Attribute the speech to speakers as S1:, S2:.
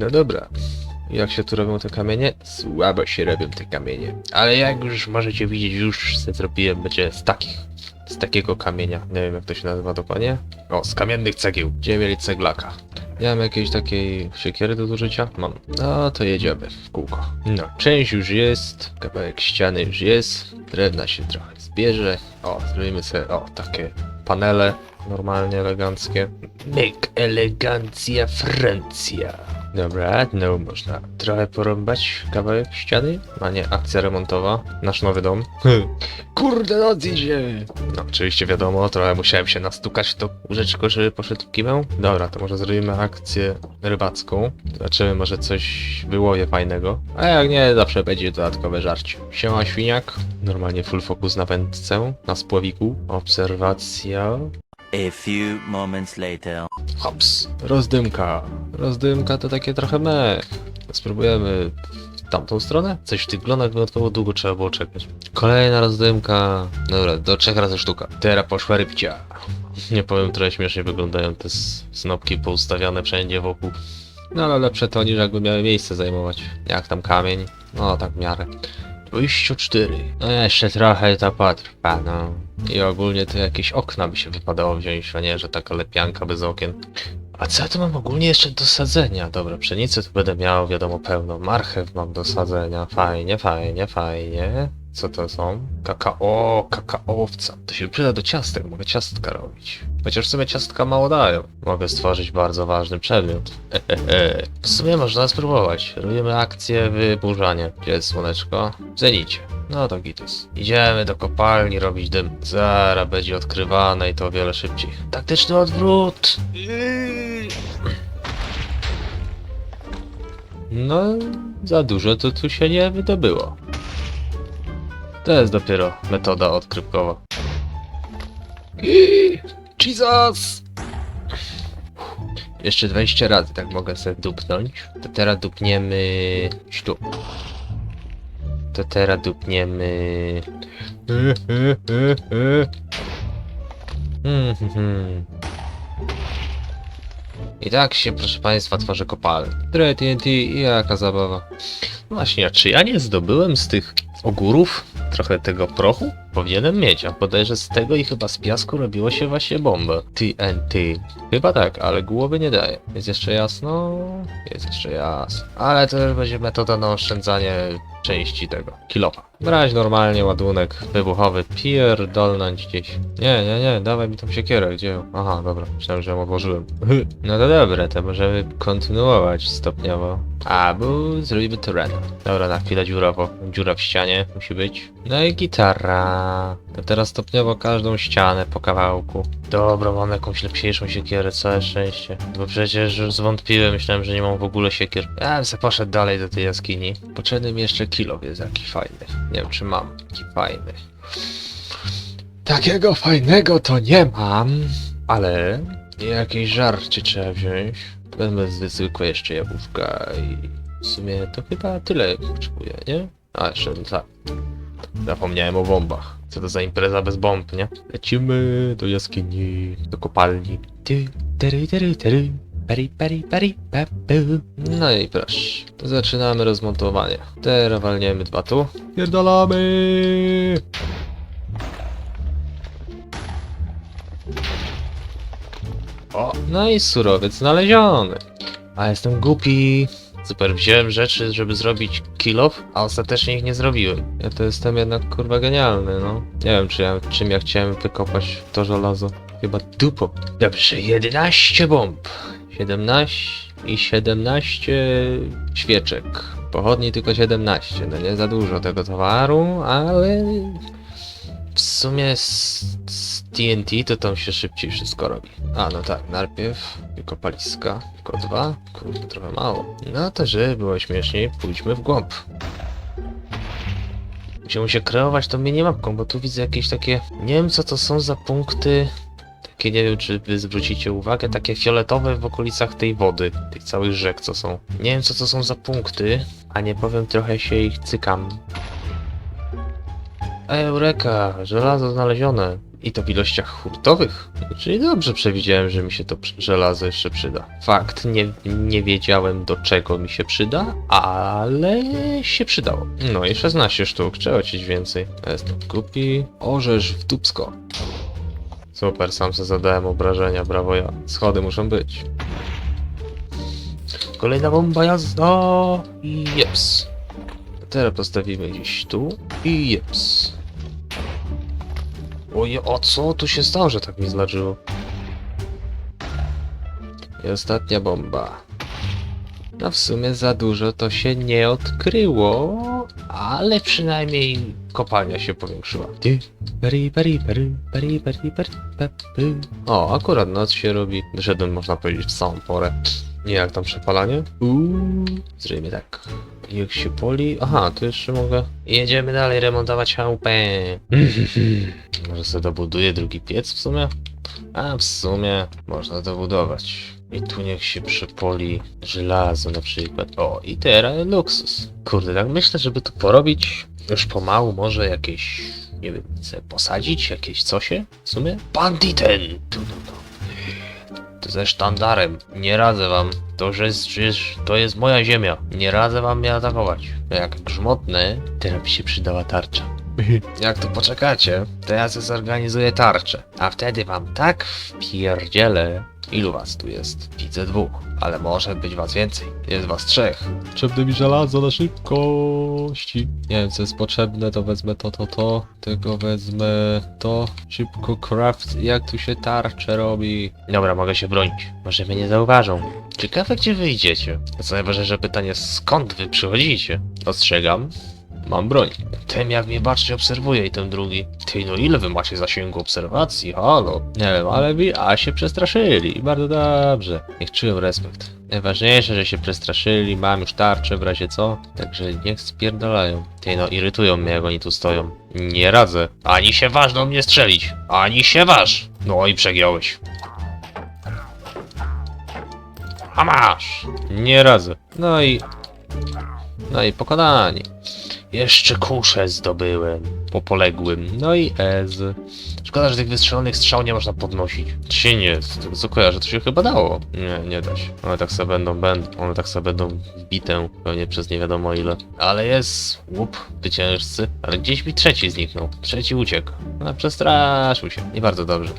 S1: No dobra. Jak się tu robią te kamienie? Słabo się robią te kamienie. Ale jak już możecie widzieć, już se zrobiłem, będzie z takich. Z takiego kamienia. Nie wiem jak to się nazywa dokładnie. O, z kamiennych cegieł. Gdzie mieli ceglaka. Nie mam jakiejś takiej siekiery do zużycia? Mam. No to jedziemy w kółko. No, część już jest, kawałek ściany już jest, drewna się trochę zbierze. O, zrobimy sobie, o, takie panele normalnie eleganckie. Make elegancja Francja. Dobra, no można trochę porąbać kawałek ściany, a nie akcja remontowa. Nasz nowy dom. Kurde, noc idzie! No, oczywiście wiadomo, trochę musiałem się nastukać w to łóżeczko, żeby poszedł w. Dobra, to może zrobimy akcję rybacką. Zobaczymy, może coś wyłowie fajnego. A jak nie, zawsze będzie dodatkowe żarcie. Siema świniak. Normalnie full focus na wędce, na spławiku. Obserwacja.
S2: A few moments later.
S1: Hops. Rozdymka. Rozdymka to takie trochę mech. Spróbujemy w tamtą stronę? Coś w tych glonach wyjątkowo długo trzeba było czekać. Kolejna rozdymka. Dobra, do trzech razy sztuka. Teraz poszła rybcia. Nie powiem, trochę śmiesznie wyglądają te snopki poustawiane wszędzie wokół. No ale lepsze to niż jakby miały miejsce zajmować. Jak tam kamień? No tak w miarę. 24. No jeszcze trochę to potrwa, no. I ogólnie to jakieś okna by się wypadało wziąć, a nie, że taka lepianka bez okien. A co ja tu mam ogólnie jeszcze do sadzenia? Dobra, pszenicę tu będę miał, wiadomo, pełno. Marchew mam do sadzenia. Fajnie, fajnie, fajnie. Co to są? Kakao, kakaowca. To się przyda do ciastek, mogę ciastka robić. Chociaż w sumie ciastka mało dają. Mogę stworzyć bardzo ważny przedmiot. W sumie można spróbować. Robimy akcję wyburzanie. Gdzie jest słoneczko? Zenicie. No to gitus. Idziemy do kopalni robić dym. Zara będzie odkrywane i to o wiele szybciej. Taktyczny odwrót! No, za dużo to tu się nie wydobyło. To jest dopiero metoda odkrywkowa. Jesus! Jeszcze 20 razy tak mogę sobie dupnąć. To teraz dupniemy... tu. To teraz dupniemy... I tak się, proszę państwa, tworzy kopalnia. Trochę TNT i jaka zabawa. Właśnie, a czy ja nie zdobyłem z tych ogórów trochę tego prochu? Powinienem mieć, a bodajże z tego i chyba z piasku robiło się właśnie bombę. TNT. Chyba tak, ale głowy nie daje. Jest jeszcze jasno? Jest jeszcze jasno. Ale to już będzie metoda na oszczędzanie części tego. Kilofa. Brać normalnie ładunek wybuchowy, pierdolnąć gdzieś. Nie, nie, nie, dawaj mi tą siekierę, gdzie ją? Aha, dobra, myślałem, że ją odłożyłem. No to dobra, to możemy kontynuować stopniowo. A, bo zrobimy terena. Dobra, na chwilę dziurawo. Dziura w ścianie musi być. No i gitara. To teraz stopniowo każdą ścianę po kawałku. Dobra, mam jakąś lepsiejszą siekierę, całe szczęście. Bo przecież już zwątpiłem, myślałem, że nie mam w ogóle siekier. Ja bym poszedł dalej do tej jaskini. Potrzebny mi jeszcze kilo jest jakiś fajny. Nie wiem, czy mam taki fajny. Takiego fajnego to nie mam, ale jakieś żarcie trzeba wziąć. Wezmę zwykłe jeszcze jabłuszka i w sumie to chyba tyle potrzebuję, nie? A jeszcze tak. Zapomniałem o bombach. Co to za impreza bez bomb, nie? Lecimy do jaskini, do kopalni. Ty, tery, tery, tery. Peri, peri, peri, pa, pu. No i proszę, to zaczynamy rozmontowanie. Teraz walniemy dwa tu. Pierdolamy! O, no i surowiec znaleziony. A jestem głupi. Super, wziąłem rzeczy, żeby zrobić kill off, a ostatecznie ich nie zrobiłem. Ja to jestem jednak kurwa genialny, no. Nie wiem, czy ja, czym ja chciałem wykopać to żelazo. Chyba dupą. Dobrze, 11 bomb. 17 i 17 świeczek. Pochodni tylko 17. No nie za dużo tego towaru, ale w sumie z, z TNT to tam się szybciej wszystko robi. A no tak, najpierw wykopaliska, tylko dwa, kurde trochę mało. No to żeby było śmieszniej, pójdźmy w głąb. Musimy się kreować tą minimapką, bo tu widzę jakieś takie, nie wiem co to są za punkty, takie nie wiem czy wy zwrócicie uwagę, takie fioletowe w okolicach tej wody, tych całych rzek co są. Nie wiem co to są za punkty, a nie powiem trochę się ich cykam. Eureka, żelazo znalezione. I to w ilościach hurtowych. Czyli dobrze przewidziałem, że mi się to żelazo jeszcze przyda. Fakt, nie, nie wiedziałem do czego mi się przyda, ale się przydało. No i 16 sztuk, trzeba cieć więcej. Jestem głupi. Orzesz w dupsko. Super, sam sobie zadałem obrażenia, brawo ja. Schody muszą być. Kolejna bomba jazda i jeps. Teraz postawimy gdzieś tu i jeps. Oje, o co tu się stało, że tak mi zlaczyło? I ostatnia bomba. No w sumie za dużo to się nie odkryło, ale przynajmniej kopalnia się powiększyła. O, akurat noc się robi. Doszedłem, można powiedzieć, w samą porę. Nie jak tam przepalanie? Uuu, zrobimy tak. Niech się poli. Aha, tu jeszcze mogę. Jedziemy dalej remontować chałupę. Może sobie dobuduję drugi piec w sumie? A w sumie można dobudować. I tu niech się przypoli żelazo na przykład. O, i teraz luksus. Kurde, tak myślę, żeby tu porobić już pomału może jakieś, nie wiem, chcę posadzić jakieś cosie w sumie? Banditen! Tu, tu, tu. To ze sztandarem. Nie radzę wam. To już jest, to jest moja ziemia. Nie radzę wam mnie atakować. Jak grzmotne, teraz by się przydała tarcza. Jak tu poczekacie, to ja sobie zorganizuję tarczę. A wtedy wam tak wpierdzielę. Ilu was tu jest? Widzę dwóch, ale może być was więcej. Jest was trzech. Potrzebne mi żelazo na szybkości. Nie wiem, co jest potrzebne, to wezmę to, to, to. Tego wezmę to. Szybko craft. Jak tu się tarczę robi? Dobra, mogę się bronić. Może mnie nie zauważą. Ciekawe, gdzie wyjdziecie. A co najważniejsze pytanie, skąd wy przychodzicie? Ostrzegam, Mam broń. Ten jak mnie bacznie obserwuje i ten drugi. Ty no ile wy macie zasięgu obserwacji? Halo? Nie wiem, ale wi, a się przestraszyli. Bardzo dobrze. Niech czują respekt. Najważniejsze, że się przestraszyli, mam już tarczę w razie co. Także niech spierdalają. Ty no, irytują mnie jak oni tu stoją. Nie radzę. Ani się waż do mnie strzelić. Ani się waż. No i przegiąłeś. A masz! Nie radzę. No i... No i pokonani. Jeszcze kuszę zdobyłem po poległym. No i Ez. Szkoda, że tych wystrzelonych strzał nie można podnosić. Czy nie? Z co kojarzę, to się chyba dało. Nie, nie da się. One tak sobie będą, będą. One tak sobie będą bite pewnie przez nie wiadomo ile. Ale jest łup, zwyciężcy. Ale gdzieś mi trzeci zniknął. Trzeci uciekł. No, przestraszył się. Nie bardzo dobrze.